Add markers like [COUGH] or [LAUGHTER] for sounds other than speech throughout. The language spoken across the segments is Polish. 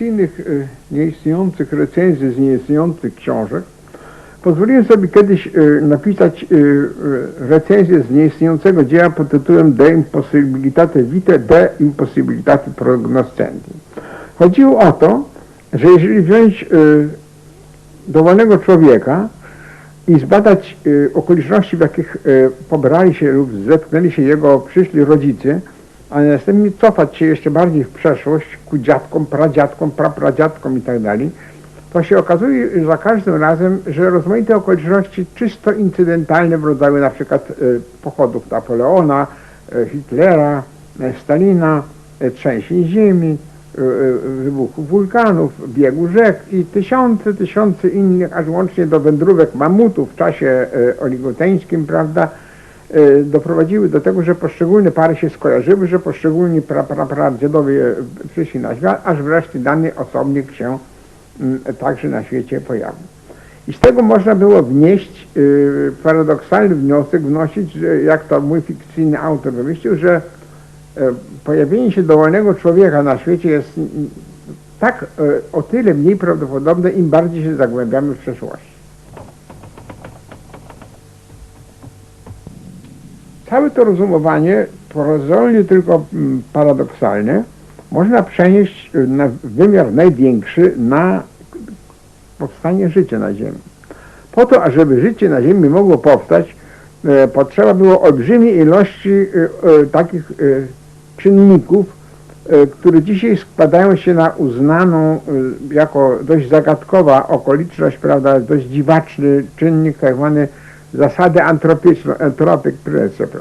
innych y, nieistniejących recenzji z nieistniejących książek, pozwoliłem sobie kiedyś y, napisać y, recenzję z nieistniejącego dzieła pod tytułem De impossibilitate vitae, de impossibilitate prognoscendi. Chodziło o to, że jeżeli wziąć dowolnego człowieka i zbadać okoliczności, w jakich pobrali się lub zetknęli się jego przyszli rodzice, a następnie cofać się jeszcze bardziej w przeszłość ku dziadkom, pradziadkom, prapradziadkom i tak dalej, to się okazuje za każdym razem, że rozmaite okoliczności czysto incydentalne w rodzaju na przykład y, pochodów Napoleona, y, Hitlera, y, Stalina, trzęsień ziemi, wybuchu wulkanów, biegu rzek i tysiące, tysiące innych, aż łącznie do wędrówek mamutów w czasie oligoteńskim, prawda, doprowadziły do tego, że poszczególne pary się skojarzyły, że poszczególni pra, pra, pradziadowie przyszli na świat, aż wreszcie dany osobnik się także na świecie pojawił. I z tego można było wnieść y, paradoksalny wniosek, wnosić, że jak to mój fikcyjny autor wymyślił, że e, pojawienie się dowolnego człowieka na świecie jest tak e, o tyle mniej prawdopodobne, im bardziej się zagłębiamy w przeszłości. Całe to rozumowanie, prozolnie tylko mm, paradoksalne, można przenieść y, na wymiar największy na powstanie życia na Ziemi. Po to, ażeby życie na Ziemi mogło powstać, e, potrzeba było olbrzymiej ilości e, takich czynników, które dzisiaj składają się na uznaną jako dość zagadkowa okoliczność, prawda, dość dziwaczny czynnik, tak zwany zasady antropyczne, antropic principle.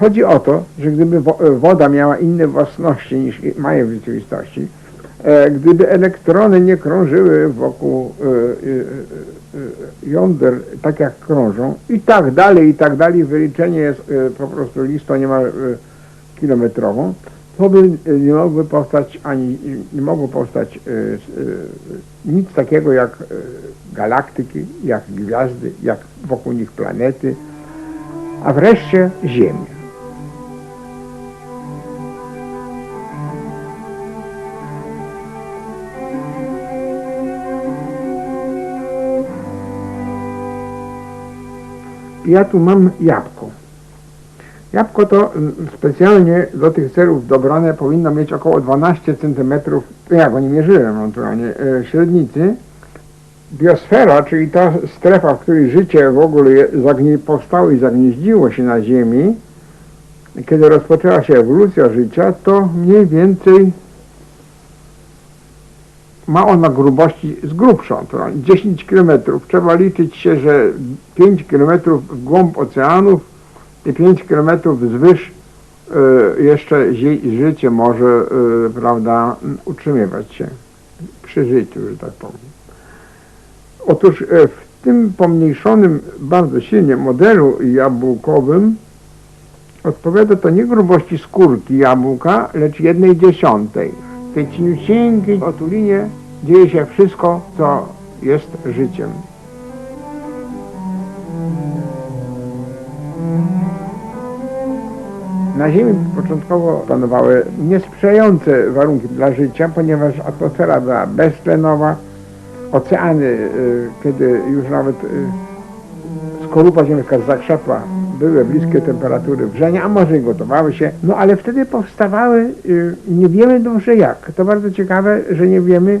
Chodzi o to, że gdyby wo- woda miała inne własności niż mają w rzeczywistości, e, gdyby elektrony nie krążyły wokół e, e, jąder tak jak krążą i tak dalej, i tak dalej, wyliczenie jest po prostu listą niemal kilometrową, to by e, nie mogły powstać ani nie mogło powstać e, e, nic takiego jak galaktyki, jak gwiazdy, jak wokół nich planety, a wreszcie Ziemia. Ja tu mam jabłko. Jabłko to mm, specjalnie do tych celów dobrane powinno mieć około 12 cm, ja go nie mierzyłem naturalnie, e, średnicy. Biosfera, czyli ta strefa, w której życie w ogóle powstało i zagnieździło się na Ziemi, kiedy rozpoczęła się ewolucja życia, to mniej więcej ma ona grubości z grubszą, to 10 km. Trzeba liczyć się, że 5 km w głąb oceanów i 5 km wzwyż y, jeszcze życie może, y, prawda, utrzymywać się przy życiu, że tak powiem. Otóż y, w tym pomniejszonym bardzo silnie modelu jabłkowym odpowiada to nie grubości skórki jabłka, lecz jednej dziesiątej. W tej cieniusieńkiej otulinie dzieje się wszystko, co jest życiem. Na Ziemi początkowo panowały niesprzyjające warunki dla życia, ponieważ atmosfera była beztlenowa, oceany, y, kiedy już nawet y, skorupa ziemska zakrzepła, były bliskie temperatury wrzenia, a może i gotowały się, no ale wtedy powstawały, y, nie wiemy dobrze jak, to bardzo ciekawe, że nie wiemy,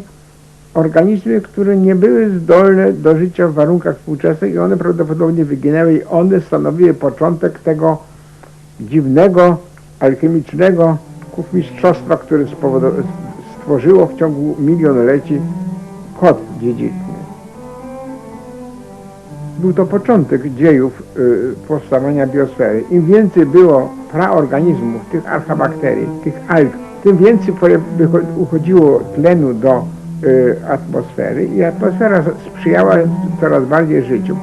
organizmy, które nie były zdolne do życia w warunkach współczesnych i one prawdopodobnie wyginęły i one stanowiły początek tego dziwnego, alchemicznego kuchmistrzostwa, które stworzyło w ciągu milionleci kod dziedziczny. Był to początek dziejów y, powstawania biosfery. Im więcej było praorganizmów, tych archabakterii, tych alg, tym więcej uchodziło tlenu do y, atmosfery i atmosfera sprzyjała coraz bardziej życiu.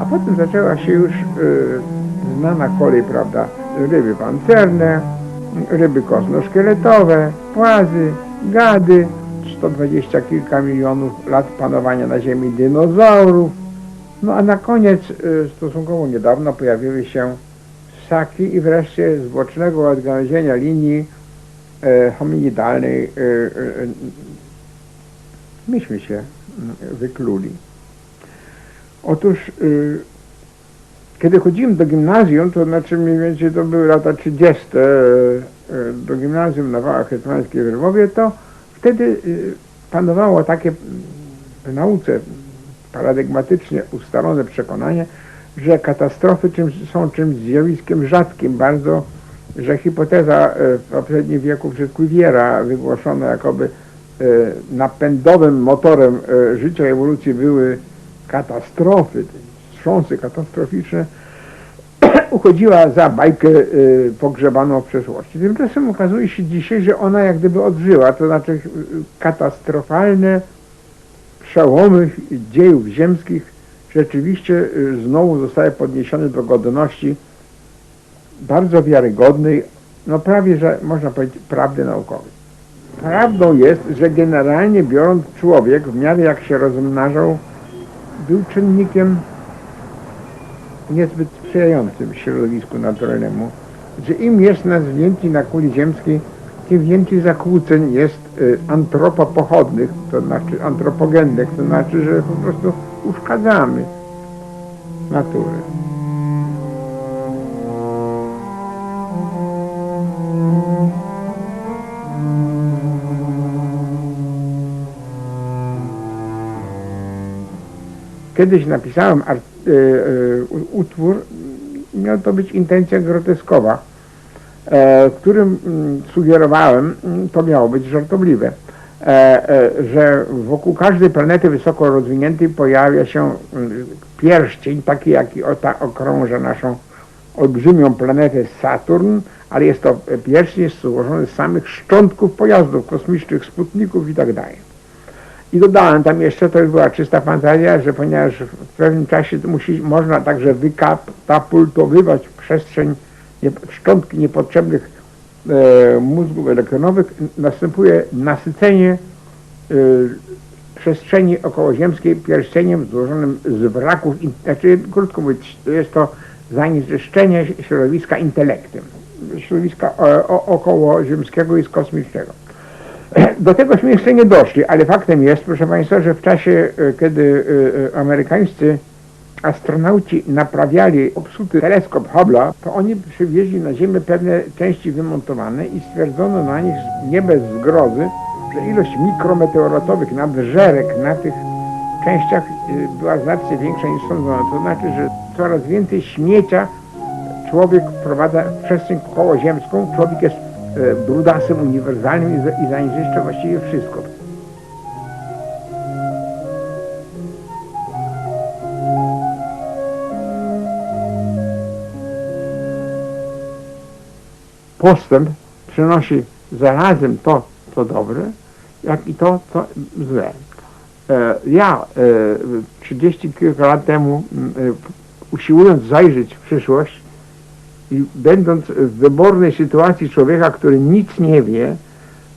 A potem zaczęła się już y, znana kolej, prawda, ryby pancerne, ryby kosmoszkieletowe, płazy, gady, 120 kilka milionów lat panowania na Ziemi dinozaurów. No a na koniec y, stosunkowo niedawno pojawiły się ssaki i wreszcie z bocznego odgałęzienia linii e, hominidalnej e, e, myśmy się wykluli. Otóż kiedy chodziłem do gimnazjum, to znaczy mniej więcej to były lata 30. e, e, do gimnazjum na Wałach Hetmańskiej w Lwowie, to wtedy y, panowało takie w nauce paradygmatycznie ustalone przekonanie, że katastrofy czymś, są czymś zjawiskiem rzadkim bardzo, że hipoteza e, w poprzednim wieku przez Cuviera wygłoszona jakoby e, napędowym motorem e, życia ewolucji były katastrofy, wstrząsy katastroficzne, [CLEARS THROAT] uchodziła za bajkę y, pogrzebaną w przeszłości. Tymczasem okazuje się dzisiaj, że ona jak gdyby odżyła, to znaczy y, katastrofalne przełomy dziejów ziemskich rzeczywiście y, znowu zostały podniesione do godności bardzo wiarygodnej, no prawie, że można powiedzieć prawdy naukowej. Prawdą jest, że generalnie biorąc człowiek w miarę jak się rozmnażał, był czynnikiem niezbyt sprzyjającym środowisku naturalnemu, że im jest nas więcej na kuli ziemskiej, tym więcej zakłóceń jest y, antropopochodnych, to znaczy antropogennych, to znaczy, że po prostu uszkadzamy naturę. Kiedyś napisałem art, y, u- utwór, miał to być intencja groteskowa, e, w którym mm, sugerowałem, mm, to miało być żartobliwe, e, e, że wokół każdej planety wysoko rozwiniętej pojawia się mm, pierścień, taki jaki ota okrąża naszą olbrzymią planetę Saturn, ale jest to pierścień złożony z samych szczątków pojazdów kosmicznych, sputników i tak. I dodałem tam jeszcze, to już była czysta fantazja, że ponieważ w pewnym czasie musi, można także wykatapultowywać przestrzeń nie, szczątki niepotrzebnych e, mózgów elektronowych, następuje nasycenie e, przestrzeni okołoziemskiej pierścieniem złożonym z wraków, in- znaczy krótko mówiąc, jest to zanieczyszczenie środowiska intelektem, środowiska e, o, okołoziemskiego i kosmicznego. [CLEARS THROAT] Do tegośmy jeszcze nie doszli, ale faktem jest, proszę Państwa, że w czasie, e, kiedy e, e, amerykańscy astronauci naprawiali obsuty teleskop Hubble'a, to oni przywieźli na Ziemię pewne części wymontowane i stwierdzono na nich nie bez zgrozy, że ilość mikrometeorotowych nadżerek na tych częściach była znacznie większa niż sądzono. To znaczy, że coraz więcej śmiecia człowiek wprowadza w przestrzeń kołoziemską. Człowiek jest brudasem uniwersalnym i, za- i zanieczyszcza właściwie wszystko. Postęp przynosi zarazem to, co dobre, jak i to, co złe. E, Ja e, 30 kilka lat temu, e, usiłując zajrzeć w przyszłość i będąc w wybornej sytuacji człowieka, który nic nie wie,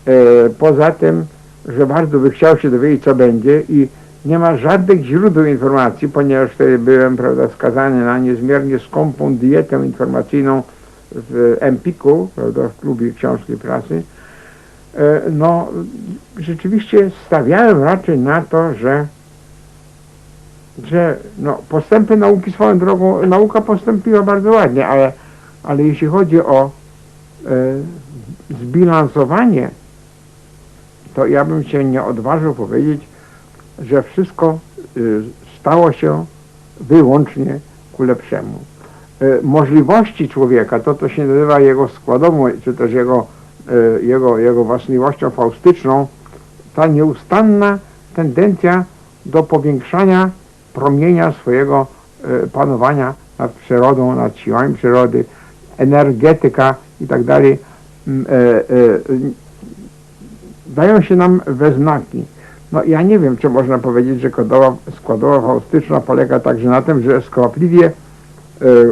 e, poza tym, że bardzo by chciał się dowiedzieć, co będzie i nie ma żadnych źródeł informacji, ponieważ wtedy byłem prawda, skazany na niezmiernie skąpą dietę informacyjną w Empiku, prawda, w klubie książki prasy, e, no rzeczywiście stawiałem raczej na to, że że no, postępy nauki swoją drogą, nauka postąpiła bardzo ładnie, ale, ale jeśli chodzi o e, zbilansowanie, to ja bym się nie odważył powiedzieć, że wszystko y, stało się wyłącznie ku lepszemu. Y, możliwości człowieka, to co się nazywa jego składową, czy też jego, y, jego, jego własnością faustyczną, ta nieustanna tendencja do powiększania promienia swojego y, panowania nad przyrodą, nad siłami przyrody, energetyka i tak dalej, mm, e, e, dają się nam we znaki. No ja nie wiem, czy można powiedzieć, że kodowa, składowa faustyczna polega także na tym, że skwapliwie e,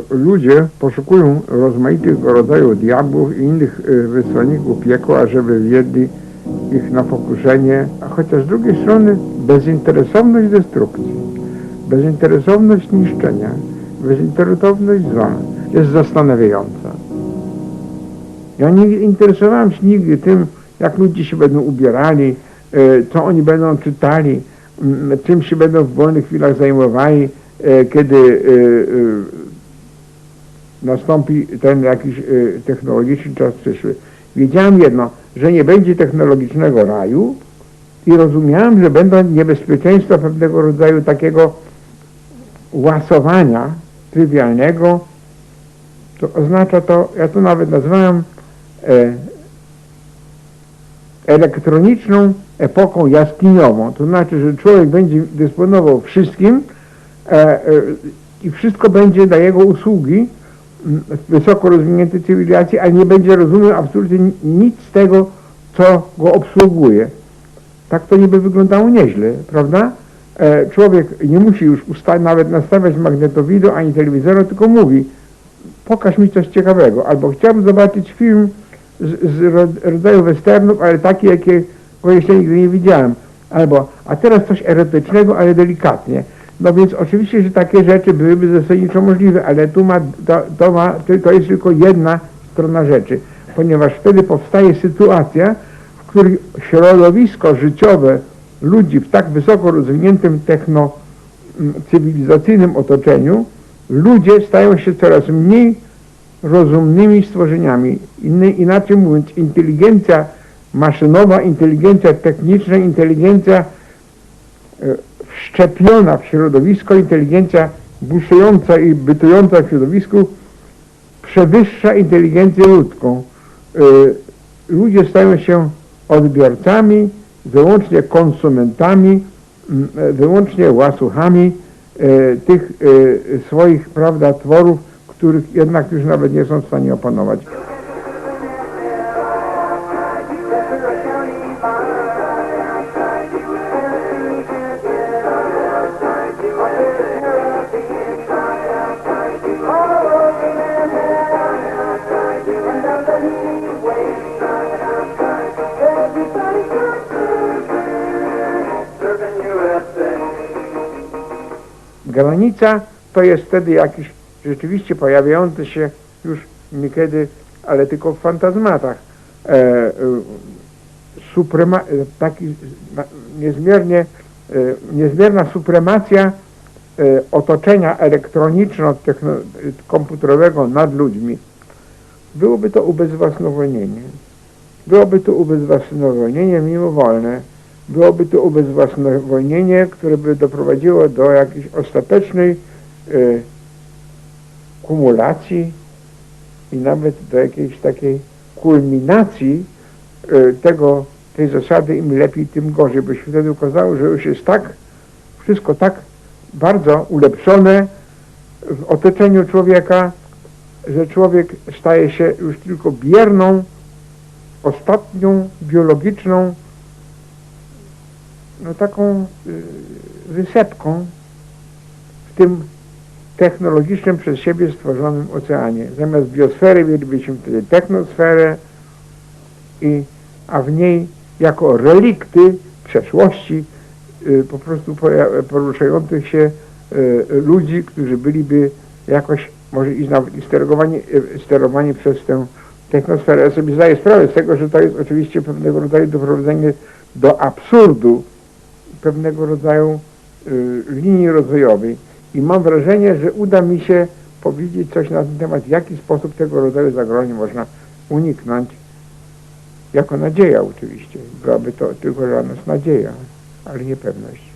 ludzie poszukują rozmaitych rodzajów diabłów i innych wysłanników piekła, żeby wiedli ich na pokuszenie, a chociaż z drugiej strony bezinteresowność destrukcji, bezinteresowność niszczenia, bezinteresowność zła jest zastanawiająca. Ja nie interesowałem się nigdy tym, jak ludzie się będą ubierali, e, co oni będą czytali, czym się będą w wolnych chwilach zajmowali, e, kiedy e, nastąpi ten jakiś technologiczny czas przyszły. Wiedziałem jedno, że nie będzie technologicznego raju i rozumiałem, że będą niebezpieczeństwa pewnego rodzaju takiego łasowania trywialnego, to oznacza to, ja to nawet nazwałem elektroniczną epoką jaskiniową. To znaczy, że człowiek będzie dysponował wszystkim e, e, i wszystko będzie dla jego usługi wysoko rozwiniętej cywilizacji, a nie będzie rozumiał absolutnie ni- nic z tego, co go obsługuje. Tak to niby wyglądało nieźle, prawda? E, człowiek nie musi już usta- nawet nastawiać magnetowidu ani telewizora, tylko mówi pokaż mi coś ciekawego, albo chciałbym zobaczyć film z, z ro- rodzaju westernów, ale taki, jakiego jeszcze nigdy nie widziałem. Albo, a teraz coś erotycznego, ale delikatnie. No więc oczywiście, że takie rzeczy byłyby zasadniczo możliwe, ale tu ma, to, to, ma, to, jest tylko jedna strona rzeczy, ponieważ wtedy powstaje sytuacja, w której środowisko życiowe ludzi w tak wysoko rozwiniętym techno m, cywilizacyjnym otoczeniu, ludzie stają się coraz mniej rozumnymi stworzeniami. Inny, inaczej mówiąc, inteligencja maszynowa, inteligencja techniczna, inteligencja e, wszczepiona w środowisko, inteligencja buszująca i bytująca w środowisku przewyższa inteligencję ludzką. E, Ludzie stają się odbiorcami, wyłącznie konsumentami, e, wyłącznie łasuchami tych swoich, prawda, tworów, których jednak już nawet nie są w stanie opanować. Granica to jest wtedy jakiś rzeczywiście pojawiający się już niekiedy, ale tylko w fantazmatach, e, e, suprema, taki niezmiernie, e, niezmierna supremacja e, otoczenia elektroniczno-komputerowego nad ludźmi. Byłoby to ubezwłasnowolnienie. Byłoby to ubezwłasnowolnienie mimowolne. Byłoby to ubezwłasnowolnienie, które by doprowadziło do jakiejś ostatecznej e, kumulacji i nawet do jakiejś takiej kulminacji e, tego, tej zasady im lepiej, tym gorzej, bo się wtedy okazało, że już jest tak, wszystko tak bardzo ulepszone w otoczeniu człowieka, że człowiek staje się już tylko bierną, ostatnią, biologiczną, no taką y, wysepką w tym technologicznym przez siebie stworzonym oceanie. Zamiast biosfery mielibyśmy wtedy technosferę, i, a w niej jako relikty przeszłości y, po prostu poruszających się y, ludzi, którzy byliby jakoś może i nawet sterowani, y, sterowani przez tę technosferę. Ja sobie zdaję sprawę z tego, że to jest oczywiście pewnego rodzaju doprowadzenie do absurdu pewnego rodzaju y, linii rozwojowej i mam wrażenie, że uda mi się powiedzieć coś na ten temat, w jaki sposób tego rodzaju zagrożeń można uniknąć, jako nadzieja oczywiście. Byłaby to tylko dla nas nadzieja, ale nie pewność.